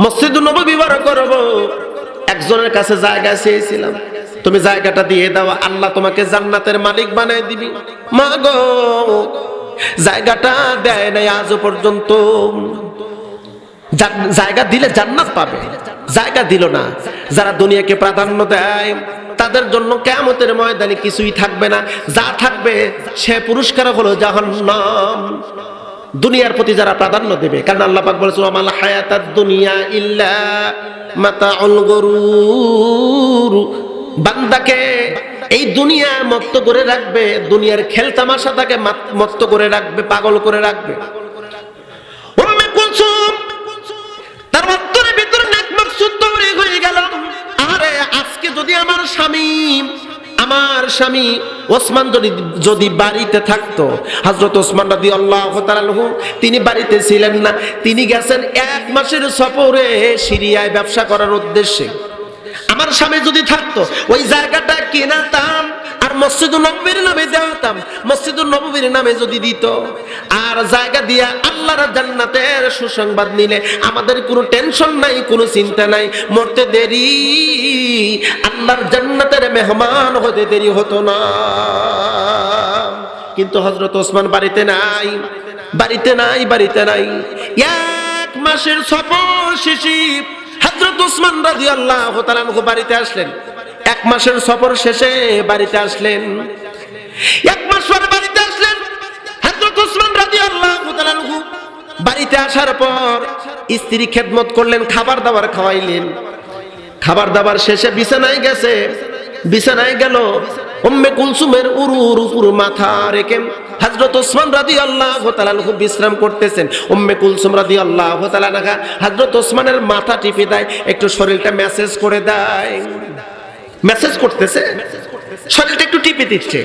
মসজিদ নবী বার করব। একজনের কাছে জায়গা চেয়েছিলাম। তুমি জায়গাটা দিয়ে দাও, আল্লাহ তোমাকে জান্নাতের মালিক বানায় দিবি। মা গো, জায়গাটা দেয় নাই আজও পর্যন্ত। জায়গা দিলে জান্নাত পাবে। জায়গা দিল না। যারা দুনিয়াকে প্রাধান্য দেয়, তাদের জন্য কেমতের ময়দানে কিছুই থাকবে না। যা থাকবে সে পুরস্কার হলো জাহান্নাম। দুনিয়ার প্রতি যারা প্রাধান্য দেবে। কারণ আল্লাহ পাক বলেছেন আমাল হায়াতাদ দুনিয়া ইল্লা মাতাউল গরুর। বান্দাকে এই দুনিয়া মত্ত করে রাখবে, দুনিয়ার খেলতামাশা তাকে মাত- মত্ত করে রাখবে, পাগল করে রাখবে। তার ভিতরে হয়ে গেল। আরে, আজকে যদি আমার স্বামী আমার স্বামী ওসমান যদি যদি বাড়িতে থাকতো হজরত ওসমান রাদি আল্লাহ তিনি বাড়িতে ছিলেন না। তিনি গেছেন এক মাসের সফরে সিরিয়ায় ব্যবসা করার উদ্দেশ্যে। আমার স্বামী যদি থাকতো, ওই জায়গাটা কেনাতাম আর মসজিদুল নবীর নামে দেওয়াতাম। মসজিদুল নবীর নামে যদি দিত। আর জায়গা দিয়া আল্লাহর জান্নাতের সুসংবাদ নিলে আমাদের কোনো টেনশন নাই, কোনো চিন্তা নাই। মরতে দেরি, আল্লাহর জান্নাতের মেহমান হতে দেরি হতো না। কিন্তু হজরত ওসমান বাড়িতে নাই বাড়িতে নাই বাড়িতে নাই। এক মাসের সফর শেষে হজরত ওসমান রাজি আল্লাহ বাড়িতে আসলেন। এক মাসের সফর শেষে বাড়িতে আসলেন। এক মাস পরে বাড়িতে আসলেন হজরত ওসমান রাজি আল্লাহ বাড়িতে আসার পর স্ত্রী খেদমত করলেন, খাবার দাবার খাওয়াইলেন। খাবার দাবার শেষে বিছানায় গেছে। বিছানায় গেল, উম্মে কুলসুমের উরুর উপর মাথা রেখে হযরত ওসমান রাদিয়াল্লাহু তাআলা বিশ্রাম করতেছেন। উম্মে কুলসুম রাদিয়াল্লাহু তাআলা হযরত ওসমানের মাথা টিপে দেয়, একটু শরীরটা মেসেজ করে দেয়। মেসেজ করতেছে। শরীরটা একটু টিপে দিচ্ছে।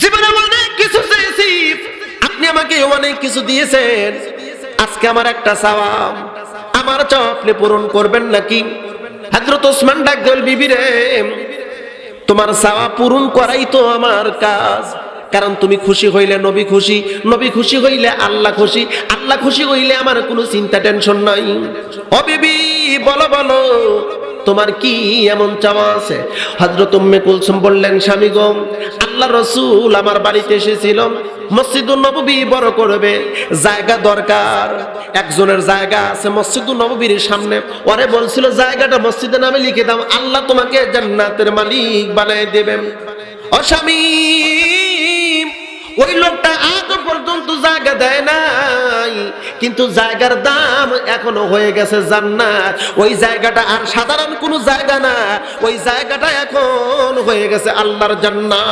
জীবনে অনেক আপনি আমাকে অনেক কিছু দিয়েছেন। আজকে আমার একটা সওয়াব। আমার চাও আপনি পূরণ করবেন নাকি? হযরত ওসমান ডাক দেল বিবি রে, তোমার চাওয়া পূরণ করাই তো আমার কাজ। কারণ তুমি খুশি হইলে নবী খুশি নবী খুশি হইলে আল্লাহ খুশি আল্লাহ খুশি হইলে আমার কোনো চিন্তা, টেনশন নাই। ও বিবি, বলো বলো, তোমার কি এমন চাওয়া আছে? হজরত উম্মে কুলসুম বললেন, স্বামী গো, আল্লাহ রসুল আমার বাড়িতে এসেছিল মসজিদুল নববী বড় করবে, জায়গা দরকার, একজনের জায়গা আছে মসজিদুল নববীর সামনে। ওরে বলছিল, জায়গাটা মসজিদের নামে লিখে দাও, আল্লাহ তোমাকে জান্নাতের মালিক বানায় দেবেন। ও স্বামী ওই লোকটা আজ পর্যন্ত জায়গা দেয় নাই। কিন্তু জায়গার দাম এখনও হয়ে গেছে জান্নাত। ওই জায়গাটা আর সাধারণ কোনো জায়গা না। ওই জায়গাটা এখন হয়ে গেছে আল্লাহর জান্নাত।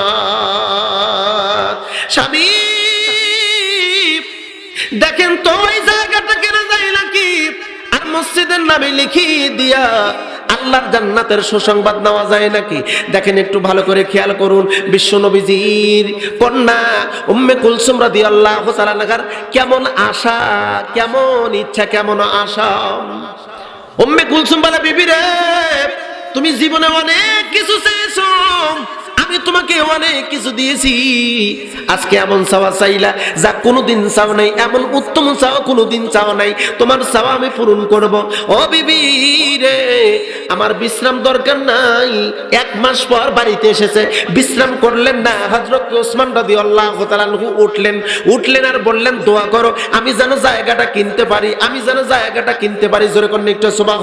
স্বামী, দেখেন তো ওই জায়গাটা কেনা যায় নাকি? আর মসজিদের নামে লিখি দিয়া আল্লাহর জান্নাতের সুসংবাদ নেওয়া যায় নাকি? দেখেন একটু ভালো করে খেয়াল করুন। বিশ্ব নবীজির কন্যা উম্মে কুলসুম রাদিয়াল্লাহু তাআলা নাগার কেমন আশা, কেমন ইচ্ছা, কেমন আশা? উম্মে কুলসুম বলে, বিবি রে, তুমি জীবনে অনেক কিছু চেয়েছো। আমি তোমাকে অনেক কিছু দিয়েছি। আজকে এমন চাওয়া চাইলা, যা কোনোদিন চাও নাই, এমন উত্তম চাওয়া কোনোদিন চাওয়া নাই। তোমার চাওয়া আমি পূরণ করব। ও বিবি রে, আমার বিশ্রাম দরকার নাই। এক মাস পর বাড়িতে এসেছে। বিশ্রাম করলেন না। হজরত ওসমান রাদি আল্লাহ উঠলেন। উঠলেন আর বললেন, দোয়া করো, আমি যেন জায়গাটা কিনতে পারি, আমি যেন জায়গাটা কিনতে পারি। জোরে কোন একটু সুবাহ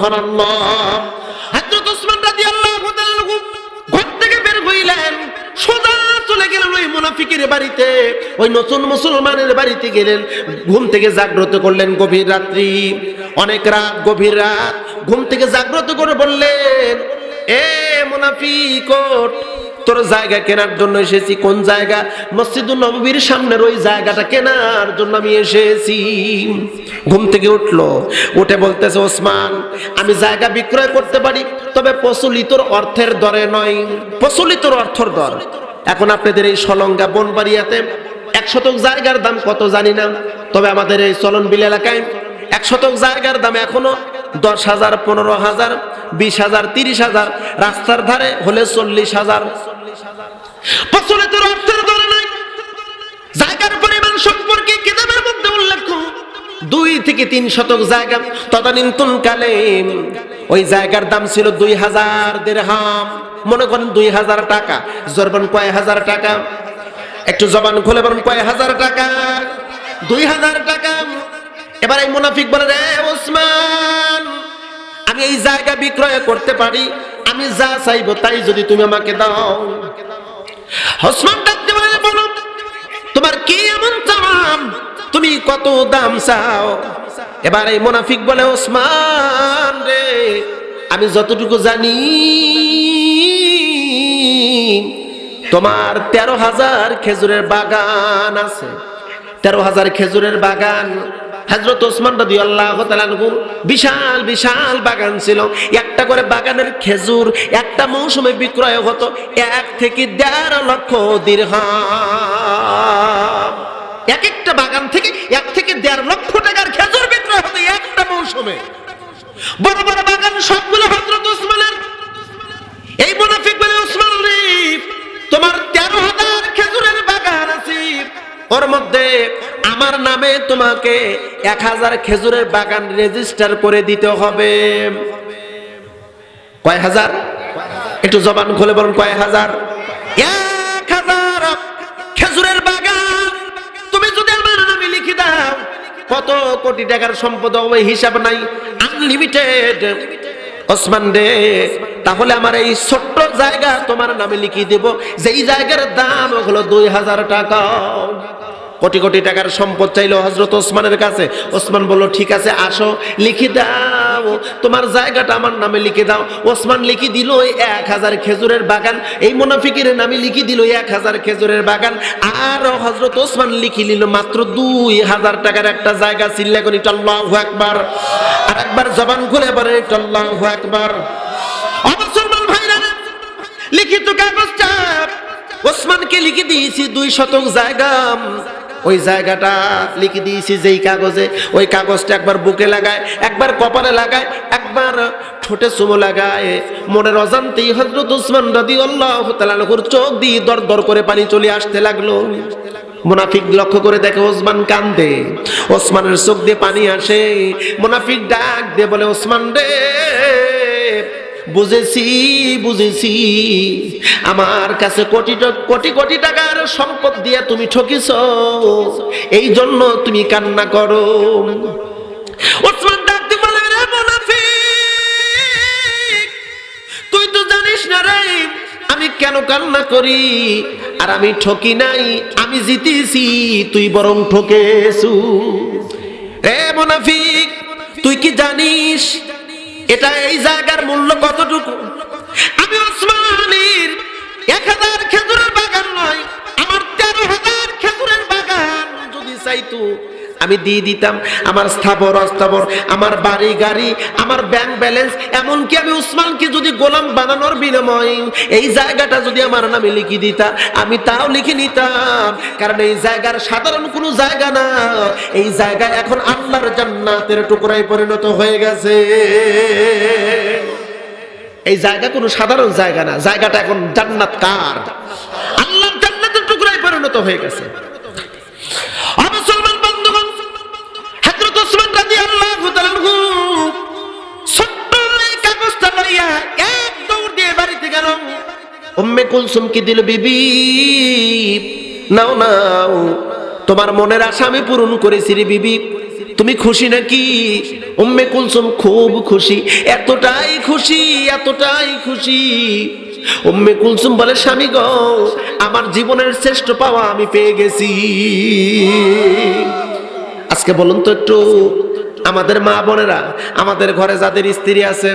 মুনাফিকের বাড়িতে, ওই নতুন মুসলমানের বাড়িতে গেলেন, ঘুম থেকে জাগ্রত করলেন গভীর রাত্রি। অনেক রাত, গভীর রাত, ঘুম থেকে জাগ্রত করে বললেন, এ মুনাফিক তোর জায়গা কেনার জন্য এসেছি। কোন জায়গা? মসজিদুল নববীর সামনের ওই জায়গাটা কেনার জন্য আমি এসেছি। ঘুম থেকে উঠল, উঠে বলতেছে, ওসমান, আমি জায়গা বিক্রয় করতে পারি, তবে প্রচলিত অর্থের দরে নয়। প্রচলিত অর্থর দর। এখন আপনাদের এই সলঙ্গা বনবাড়িয়াতে এক শতক জায়গার দাম কত জানি না, তবে আমাদের এই চলনবিল এলাকায় এক শতক জায়গার দাম এখনও দশ হাজার পনেরো হাজার বিশ হাজার তিরিশ হাজার রাস্তার ধারে হলে চল্লিশ হাজার জায়গার পরিমাণ সম্পর্কে উল্লেখ। দুই থেকে তিন শতক জায়গা তদানীন্তন কালে ওই জায়গার দাম ছিল দুই হাজার দেড় মনে করেন দুই হাজার টাকা। জরবান কয় হাজার টাকা? একটু জবান খুলে বলেন, কয় হাজার টাকা? দুই হাজার টাকা। এবার এই মুনাফিক বলে, রে ওসমান, আমি এই জায়গা বিক্রয় করতে পারি, আমি যা চাইব তাই যদি তুমি আমাকে দাও। ওসমান ডাকতে বলে, বলো, তোমার কি এমন চাম তুমি কত দাম চাও? এবার এই মুনাফিক বলে, ওসমান রে, আমি যতটুকু জানি তোমার তেরো হাজার খেজুরের বাগান আছে। তেরো হাজার খেজুরের বাগান হজরত ওসমান রদি আল্লাহ বিশাল বিশাল বাগান ছিল। একটা করে বাগানের খেজুর একটা মৌসুমে বিক্রয় হতো এক থেকে দেড় লক্ষ দিরহাম। এক একটা বাগান থেকে এক থেকে দেড় লক্ষ টাকার খেজুর বিক্রয় হতো একটা মৌসুমে। বড় বড় বাগান সবগুলো হজরত ওসমানের এই মুনাফিক বলে ওসমান রে তোমার তেরো হাজার খেজুরের বাগান আছে। ওর মধ্যে আমার নামে তোমাকে এক হাজার খেজুরের বাগান রেজিস্টার করে দিতে হবে। কয় হাজার? একটু জবান খুলে বলুন, কয় হাজার? এক হাজার খেজুরের বাগান। তুমি যদি আমার নামে লিখে দাও, কত কোটি টাকার সম্পদ হবে, হিসাব নাই আনলিমিটেড ওসমান রে, তাহলে আমার এই ছোট্ট জায়গা তোমার নামে লিখিয়ে দেব। এই জায়গার দাম হলো দুই হাজার টাকা। কোটি কোটি টাকার সম্পদ চাইলো হজরত ওসমানের কাছে। ওসমান বলল, ঠিক আছে, আসো, লিখে দাও। তোমার জায়গাটা আমার নামে লিখে দাও। ওসমান লিখে দিল এক হাজার খেজুরের বাগান। এই মুনাফিকের নামে লিখে দিল এক হাজার খেজুরের বাগান। আর হজরত ওসমান লিখে নিল মাত্র দুই হাজার টাকার একটা জায়গা। চিল্লা করি টল্লাহু একবার আর একবার জবান খুলে বলে টল্লাহু একবার লিখিত কাগজটা ওসমানকে লিখে দিয়েছি দুই শতক জায়গা। ওই জায়গাটা লিখে দিয়েছি যেই কাগজে। ওই কাগজটা একবার বুকে লাগায়, একবার কপালে লাগায়, একবার ঠোঁটে চুমো লাগায়। মনের অজান্তেই হজরত উসমান রাদি আল্লাহ তালাহুর চোখ দিয়ে দর দর করে পানি চলে আসতে লাগল। মুনাফিক লক্ষ্য করে দেখে ওসমান কান্দে। ওসমানের চোখ দিয়ে পানি আসে। মুনাফিক ডাক দিয়ে বলে ওসমান রে বুঝেছি বুঝেছি। আমার কাছে কোটি কোটি কোটি টাকার সম্পদ দিয়ে তুমি ঠকিছ। এই জন্য তুমি কান্না করো। ওসমান তুই তো জানিস না রে, আমি কেন কান্না করি? আর আমি ঠকি নাই, আমি জিতেছি, তুই বরং ঠকেছু। রে মুনাফিক, তুই কি জানিস এটা এই জায়গার মূল্য কতটুকু? আমি ওসমানীর এক হাজার খেজুরের বাগান নয়, আমার তেরো হাজার খেজুরের বাগান যদি চাইতো আমি দিয়ে দিতাম, আমার স্থাবর, অস্থাবর, আমার বাড়ি, গাড়ি, আমার ব্যাংক ব্যালেন্স এমনকি আমি উসমানকে যদি গোলাম বানানোর বিনিময় এই জায়গাটা যদি আমার নামে লিখে দিতা, আমি তাও লিখে নিতাম। কারণ এই জায়গার সাধারণ কোনো জায়গা না। এই জায়গা এখন আল্লাহর জান্নাতের টুকরায় পরিণত হয়ে গেছে। এই জায়গা কোনো সাধারণ জায়গা না। জায়গাটা এখন জান্নাত কার? আল্লাহর জান্নাতের টুকরায় পরিণত হয়ে গেছে। তোমার মনের আশা আমি পূরণ করেছি রে বিবি। তুমি খুশি নাকি? উম্মে কুলসুম খুব খুশি। এতটাই খুশি এতটাই খুশি। উম্মে কুলসুম বলে, স্বামী গো, আমার জীবনের শ্রেষ্ঠ পাওয়া আমি পেয়ে গেছি। আজকে বলুন তো একটু আমাদের মা বোনেরা, আমাদের ঘরে যাদের স্ত্রী আছে,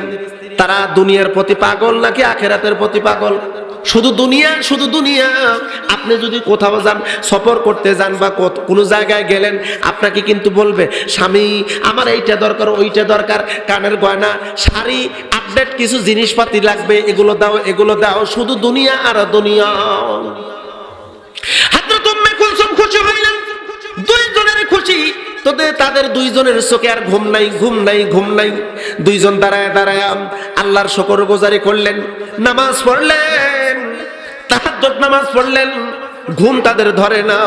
তারা দুনিয়ার প্রতি পাগল নাকি আখেরাতের প্রতি পাগল? শুধু দুনিয়া শুধু দুনিয়া। আপনি যদি কোথাও যান, সফর করতে যান বা কোনো জায়গায় গেলেন, আপনাকে কিন্তু বলবে, স্বামী, আমার এইটা দরকার, ওইটা দরকার, কানের গয়না, শাড়ি, আপডেট কিছু জিনিসপাতি লাগবে, এগুলো দাও এগুলো দাও, শুধু দুনিয়া আর দুনিয়া। হযরত উম্মে কুলসুম খুশি হইলেন। দুইজনের খুশি। তোদের, তাদের দুইজনের চোখে আর ঘুম নাই ঘুম নাই ঘুম নাই। দুইজন দাঁড়ায় দাঁড়ায় আল্লাহর শকর গোজারি করলেন, নামাজ পড়লেন, তাহাজ্জুদ নামাজ পড়লেন, ঘুম তাদের ধরে না।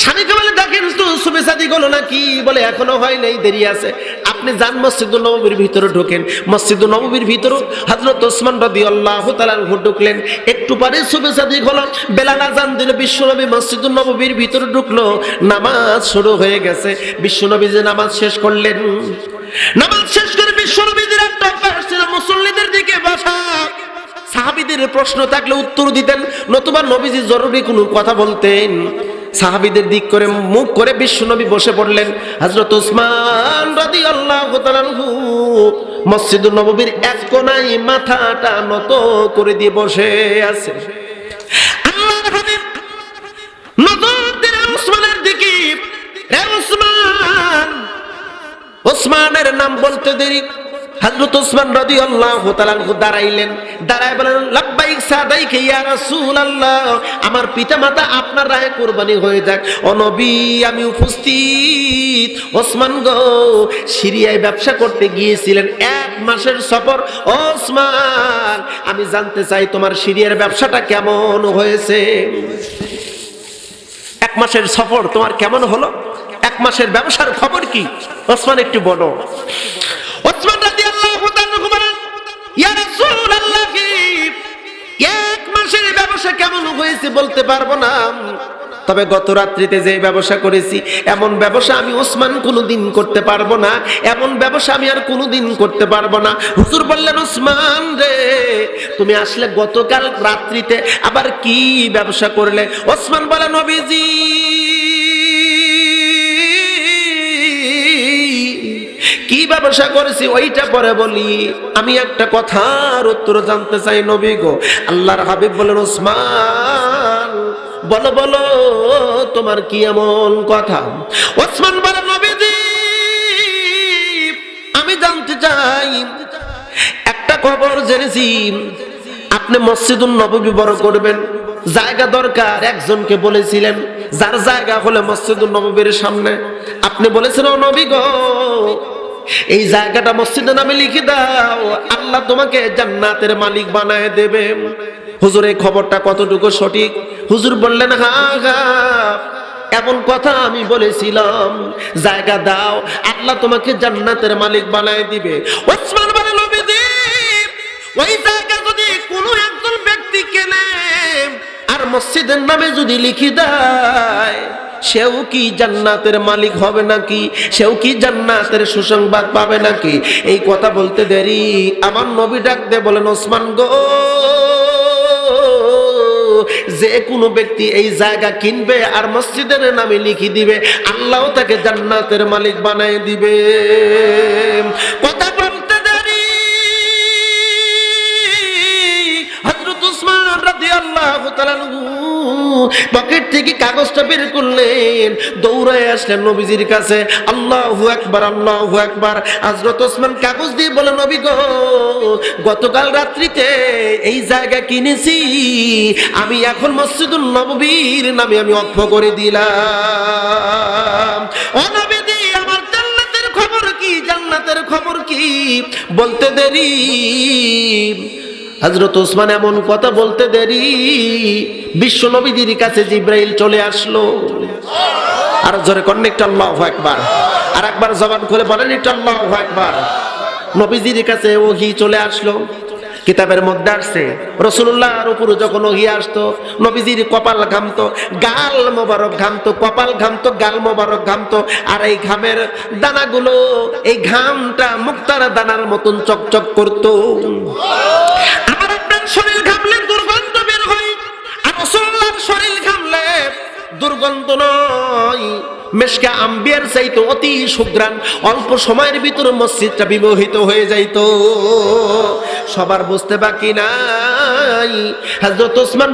স্বামীকে বলে, দেখেন তো শুভেচ্ছাদি গেলো নাকি? বলে, এখনও হয় নাই, দেরি আছে। আপনি যান মসজিদুল নবীর ভিতরে ঢোকেন। মসজিদুল নবীর ভিতরে হযরত ওসমান রাদিয়াল্লাহু তাআলা ঢুকলেন। একটু পরে শুভেচ্ছাদি হলো না আজান দিল বিশ্বনবী মসজিদুল নবীর ভিতরে ঢুকলো। নামাজ শুরু হয়ে গেছে। বিশ্বনবী যে নামাজ শেষ করলেন, নামাজ শেষ করে বিশ্বনবীদের একটা মুসল্লিদের দিকে বসা। সাহাবিদের প্রশ্ন থাকলে উত্তর দিতেন, নতুবা নবীজি জরুরি কোনো কথা বলতেন। সাহাবিদের দিক করে মুখ করে বিশ্বনবী বসে পড়লেন। হযরত উসমান রাদিয়াল্লাহু তাআলাহু মসজিদুল নববীর এক কোনায় মাথাটা নত করে দিয়ে বসে আছে। আল্লাহর উসমানের দিকে। উসমান ওসমানের নাম বলতে দেরি। হযরত ওসমান রাদিয়াল্লাহু তাআলা দাঁড়াইলেন। দাঁড়ায় বলেন, লাব্বাইক সাদাইক ইয়া রাসূলুল্লাহ, আমার পিতামাতা আপনার রায়ে কুরবানি হয়ে যাক। ও নবী, আমি উপস্থিত। ওসমান গো, সিরিয়ায় ব্যবসা করতে গিয়েছিলেন এক মাসের সফর। ওসমান, আমি জানতে চাই তোমার সিরিয়ার ব্যবসাটা কেমন হয়েছে? এক মাসের সফর তোমার কেমন হলো? এক মাসের ব্যবসার খবর কি? ওসমান, একটু বলো। এক মাসের ব্যবসা কেমন হয়েছে বলতে পারব না। তবে গত রাত্রিতে যে ব্যবসা করেছি, এমন ব্যবসা আমি ওসমান কোনোদিন করতে পারব না, এমন ব্যবসা আমি আর কোনোদিন করতে পারব না। হুজুর বললেন, ওসমান রে, তুমি আসলে গতকাল রাত্রিতে আবার কি ব্যবসা করলে? ওসমান বলেন নবীজি কি ব্যবসা করেছি ওইটা পরে বলি। আমি একটা কথার উত্তর জানতে চাই নবী গো। আল্লাহর হাবিব বলেন, ওসমান, বলো বলো, তোমার কি এমন কথা? ওসমান বলে, নবীজি, আমি জানতে চাই, একটা খবর জেনেছি। আপনি মসজিদুল নববী বড় করবেন। জায়গা দরকার, একজনকে বলেছিলেন। যার জায়গা হলে মসজিদুল নববীর সামনে। আপনি বলেছেন, ও নবী গো এই জায়গাটা মসজিদের নামে লিখে দাও। আল্লাহ তোমাকে জান্নাতের মালিক বানায় দেবে। হুজুর, এই খবরটা কতটুকু সঠিক? হুজুর বললেন, হা হা। এমন কথা আমি বলেছিলাম। জায়গা দাও, আল্লাহ তোমাকে জান্নাতের মালিক বানায় দিবে। ওসমান বলে ওই জায়গা যদি কোনো একজন ব্যক্তি কেনে আর মসজিদের নামে যদি লিখি দেয় সেও কি জান্নাতের মালিক হবে নাকি? সেও কি জান্নাতের সুসংবাদ পাবে নাকি? এই কথা বলতে দেরি। আমার নবী ডাক দে, বলেন, ওসমান গো, যে কোনো ব্যক্তি এই জায়গা কিনবে আর মসজিদের নামে লিখি দিবে, আল্লাহ তাকে জান্নাতের মালিক বানায় দিবে। কথা বলতে দেরি। হযরত উসমান রাদিয়াল্লাহু তাআলা পকেট থেকে কাগজটা বের করলেন, দৌড়ায় আসলেন নবীজির কাছে। আল্লাহু আকবার আল্লাহু আকবার। হযরত ওসমান কাগজ দিয়ে বলে নবী গো, গতকাল রাত্রিতে এই জায়গা কিনেছি। আমি এখন মসজিদুল নববীর নামে আমি অক্ষ করে দিলাম। খবর কি? জান্নাতের খবর কি? বলতে দেরি। হজরত ওসমান এমন কথা বলতে দেরি। বিশ্ব নবীদের কাছে জিব্রাইল চলে আসলো। আর জোরে করেন একটু আল্লাহ একবার আর একবার জবান খুলে বলেন একটু আল্লাহ একবার নবীজির কাছে ওহি চলে আসলো। কিতাবের মধ্যে আসছে রসুল্লাহর উপরে যখন ওহি আসতো, নবীজির কপাল ঘামতো, গাল মোবারক ঘামতো, কপাল ঘামতো, গাল মোবারক ঘামতো। আর এই ঘামের দানাগুলো, এই ঘামটা মুক্তার দানার মতন চকচক করতো। শরীর ঘামলে দুর্গন্ধ বের হয়, আর শরীর ঘামলে দুর্গন্ধ নয়। আম্বিয়ার চাইতো অতি সুগ্রাণ, অল্প সময়ের ভিতরে মসজিদটা হয়ে যাইত। সবার বুঝতে বাকি নাই। ওসমান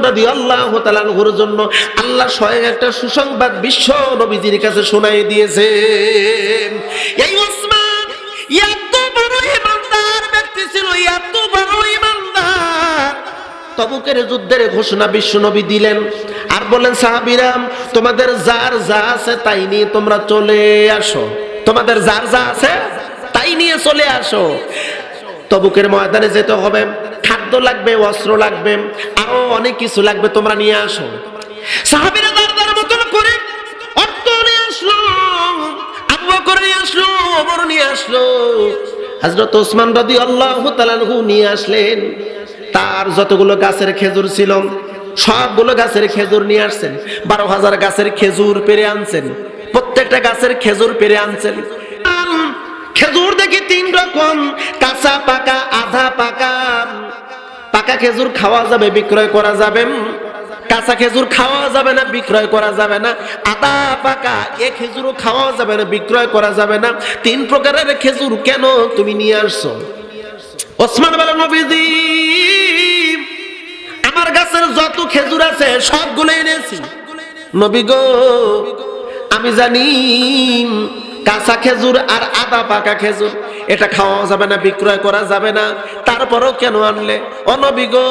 জন্য আল্লাহ স্বয়ং একটা সুসংবাদ বিশ্ব নবীজির কাছে শোনাই দিয়েছে। এই ওসমান বড় ইমানদার ব্যক্তি ছিল বড় ইমানদার তবুকের যুদ্ধের ঘোষণা বিশ্বনবী দিলেন। আর বলেন সাহাবিরাম তোমাদের যার যা আছে তাই নিয়ে তোমরা চলে আসো। তোমাদের যার যা আছে তাই নিয়ে চলে আসো। তবুকের ময়দানে যেতে হবে। খাদ্য লাগবে, অস্ত্র লাগবে, আরও অনেক কিছু লাগবে, তোমরা নিয়ে আসো। সাহাবিরা দর দর মতন করে অর্থ নিয়ে আসলো, আবু বকর নিয়ে আসলো, ওমর নিয়ে আসলো, হযরত ওসমান রাদিয়াল্লাহু তাআলা নিয়ে আসলেন। তার যতগুলো গাছের খেজুর ছিল, সবগুলো গাছের খেজুর নিয়ে আসছেন। বারো হাজার গাছের খেজুর পেরে আনছেন। প্রত্যেকটা গাছের খেজুর পেরে আনছেন। খেজুর দেখি তিন রকম, কাঁচা, পাকা, আধা, পাকা। পাকা খেজুর খাওয়া যাবে, বিক্রয় করা যাবে। কাঁচা খেজুর খাওয়া যাবে না, বিক্রয় করা যাবে না। আদা পাকা, এ খেজুরও খাওয়া যাবে না, বিক্রয় করা যাবে না। তিন প্রকারের খেজুর কেন তুমি নিয়ে আসছো? ওসমান বলে নবীজি আমার গাছের যত খেজুর আছে সবগুলো এনেছি। নবী গো, আমি জানি কাঁচা খেজুর আর আদা পাকা খেজুর, এটা খাওয়া যাবে না, বিক্রয় করা যাবে না, তারপরও কেন আনলে? অনবী গো,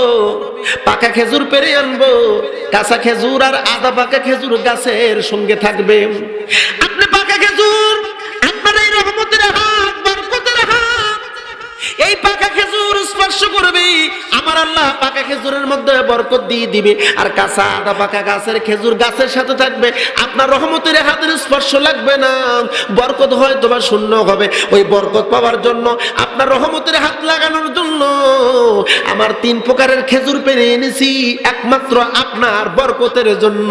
পাকা খেজুর পেরে আনব, কাঁচা খেজুর আর আদা পাকা খেজুর গাছের সঙ্গে থাকবে। আপনি এই পাকা খেজুর স্পর্শ করবে। আমার আল্লাহ পাকা খেজুরের মধ্যে বরকত দিয়ে দিবে। আর কাঁচা আদা পাকা গাছের খেজুর গাছের সাথে থাকবে। আপনার রহমতের হাতের স্পর্শ লাগবে না। বরকত হয় তোমার শূন্য হবে। ওই বরকত পাওয়ার জন্য, আপনার রহমতের হাত লাগানোর জন্য আমার তিন প্রকারের খেজুর পেরে এনেছি। একমাত্র আপনার বরকতের জন্য।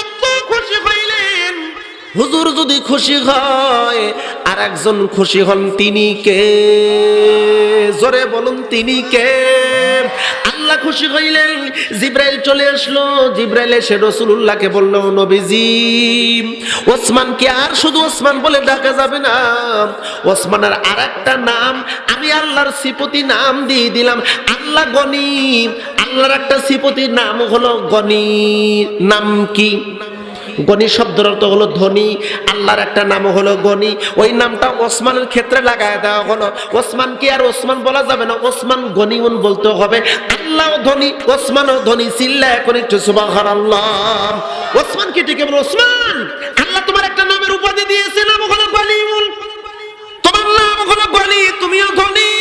এত খুশি হইলেন। হুজুর যদি খুশি হয় আর একজন খুশি হন, তিনি কে? জোরে বলুন, তিনি কে? আল্লাহ খুশি হইলেন, জিব্রাইল চলে আসলো। জিব্রাইল এসে রসুল্লাহকে বলল নবীজি, ওসমান কে? আর শুধু ওসমান বলে ডাকা যাবে না। ওসমানের আর একটা নাম, আমি আল্লাহর সিপতি নাম দিয়ে দিলাম, আল্লাহ গনি। আল্লাহর একটা সিপতির নাম হলো গনি। নাম কি? গনি শব্দের অর্থ হলো ধনী, আল্লাহর একটা নাম হলো গনি ওই নামটা ওসমানের ক্ষেত্রে লাগায় দেওয়া হলো। ওসমান কি আর ওসমান বলা যাবে না? ওসমান গনিউন বলতে হবে। আল্লাহ ধনী, ওসমানও ধনী চিল্লা এখন একটু সুবাহার আল্লাহ ওসমান কি ঠিক বলো? ওসমান, আল্লাহ তোমার একটা নামের উপাধি দিয়েছে, নাম হলো গনিউন তোমার নাম হলো গনি তুমিও ধনী।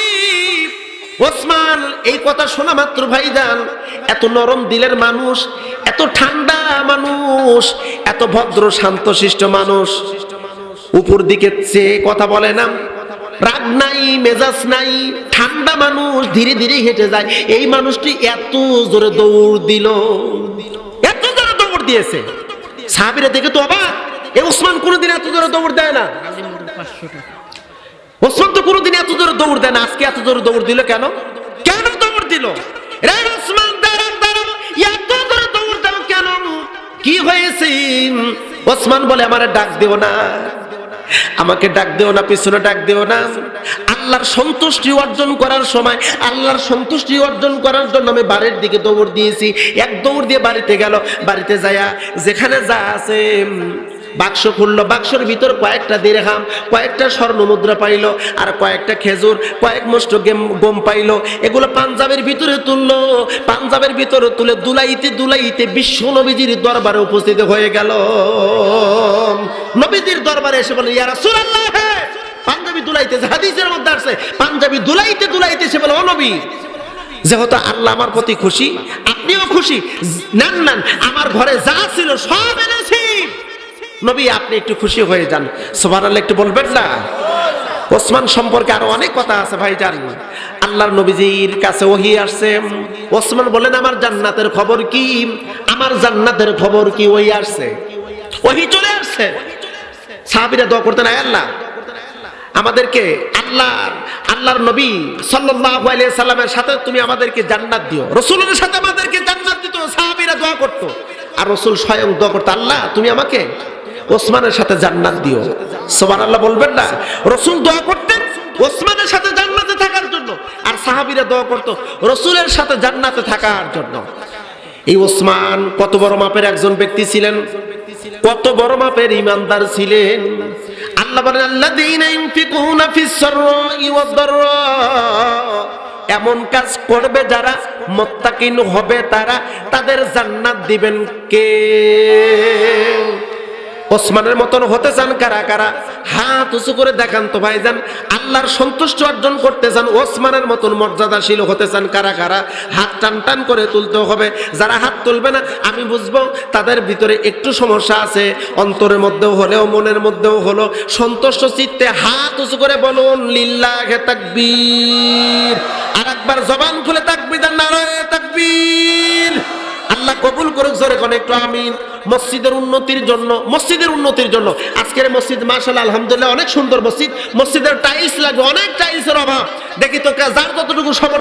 ওসমান, এই কথা শোনা মাত্র ভাইজান, এত নরম দিলের মানুষ এত ঠান্ডা মানুষ, এত ভদ্র, শান্তশিষ্ট মানুষ। উপর দিকে চেয়ে কথা বলে না। রাগ নাই, মেজাজ নাই, ঠান্ডা মানুষ ধীরে ধীরে হেঁটে যায়। এই মানুষটি এত জোরে দৌড় দিল। এত জোরে দৌড় দিয়েছে। সাহাবিরা দেখে তো অবাক। এ ওসমান কোনোদিন এত জোরে দৌড় দেয় না। ওসমান তো কোনোদিন এত জোরে দৌড় দেয় না। আজকে এত জোরে দৌড় দিল কেন? কেন দৌড় দিল? রে ওসমান! কি হয়েছে? ওসমান বলে, আমার ডাক দিও না। আমাকে ডাক দেও না, পিছনে ডাক দেও না। আল্লাহর সন্তুষ্টি অর্জন করার সময়, আল্লাহর সন্তুষ্টি অর্জন করার জন্য আমি বাড়ির দিকে দৌড় দিয়েছি। এক দৌড় দিয়ে বাড়িতে গেল। বাড়িতে যায়া যেখানে যা আছে বাক্স খুললো, বাক্সের ভিতর কয়েকটা দিরহাম কয়েকটা স্বর্ণ মুদ্রা পাইলো, আর কয়েকটা খেজুর, কয়েক মুষ্ট গম পাইলো। এগুলো পাঞ্জাবের ভিতরে তুললো। পাঞ্জাবের ভিতরে তুলে দুলাইতে দুলাইতে বিশ্ব নবীজির দরবারে উপস্থিত হয়ে গেল। নবীজির দরবারে এসে বলে, ইয়া রাসূলুল্লাহ! পাঞ্জাবি দুলাইতে হাদিসের মধ্যে আসছে, পাঞ্জাবি দুলাইতে দুলাইতে সে বলে, ও নবী, যেহেতু আল্লাহ আমার প্রতি খুশি, আপনিও খুশি, নেন নেন, আমার ঘরে যা ছিল সব এনেছি। নবী, আপনি একটু খুশি হয়ে যান। সোভান আল্লাহ একটু বলবেন না? ওসমান সম্পর্কে আরও অনেক কথা আছে ভাই জান আল্লাহর নবীজির কাছে ওহি আসছে। ওসমান বলেন, আমার জান্নাতের খবর কি? আমার জান্নাতের খবর কি? ওই আসছে। ওহি চলে আসছে। সাহাবীরা দোয়া করতেন, আয় আল্লাহ, আমাদেরকে আল্লাহর আল্লাহর নবী সাল্লাল্লাহু আলাইহি সাল্লামের সাথে তুমি আমাদেরকে জান্নাত দিও। রাসূলের সাথে আমাদেরকে জান্নাত দিত, সাহাবীরা দোয়া করতো। আর রাসূল স্বয়ং দোয়া করতো, আল্লাহ, তুমি আমাকে ওসমানের সাথে জান্নাত দিও। আল্লাহ বলবেন না? রসুল দোয়া করতেন ওসমানের সাথে জান্নাতে থাকার জন্য, আর সাহাবীরা দোয়া করতো রসুলের সাথে জান্নাতে থাকার জন্য। এই ওসমান কত বড় মাপের একজন ব্যক্তি ছিলেন? কত বড় মাপের ইমানদার ছিলেন? আল্লাহ বলেন, আল্লাযীনা ইনফিকুনা ফিস সাররাই ওয়াদ এমন কাজ করবে যারা মুত্তাকিন হবে, তারা তাদের জান্নাত দিবেন কে? ওসমানের মতন হতে চান কারা কারা? হাত উঁচু করে দেখান তো ভাই যান আল্লাহর সন্তুষ্ট অর্জন করতে চান ওসমানের মতন মর্যাদাশীল হতে চান কারা কারা? হাত টান টান করে তুলতে হবে, যারা হাত তুলবে না, আমি বুঝব তাদের ভিতরে একটু সমস্যা আছে, অন্তরের মধ্যেও হলেও মনের মধ্যেও হলো সন্তুষ্ট চিত্তে হাত উঁচু করে বলুন, লিল্লাহে তাকবীর। আর একবার জবান খুলে তাকবীর নারায়ে তাকবীর। আল্লাহ কবুল করুক জোরে কোন, একটু আমিন। মসজিদের উন্নতির জন্য, মসজিদের উন্নতির জন্য। আজকের মসজিদ, মাশাআল্লাহ, আলহামদুলিল্লাহ, অনেক সুন্দর মসজিদ। মসজিদের টাইলস লাগবে, অনেক টাইলসের অভাব। দেখি তো যার যতটুকু সমর্থ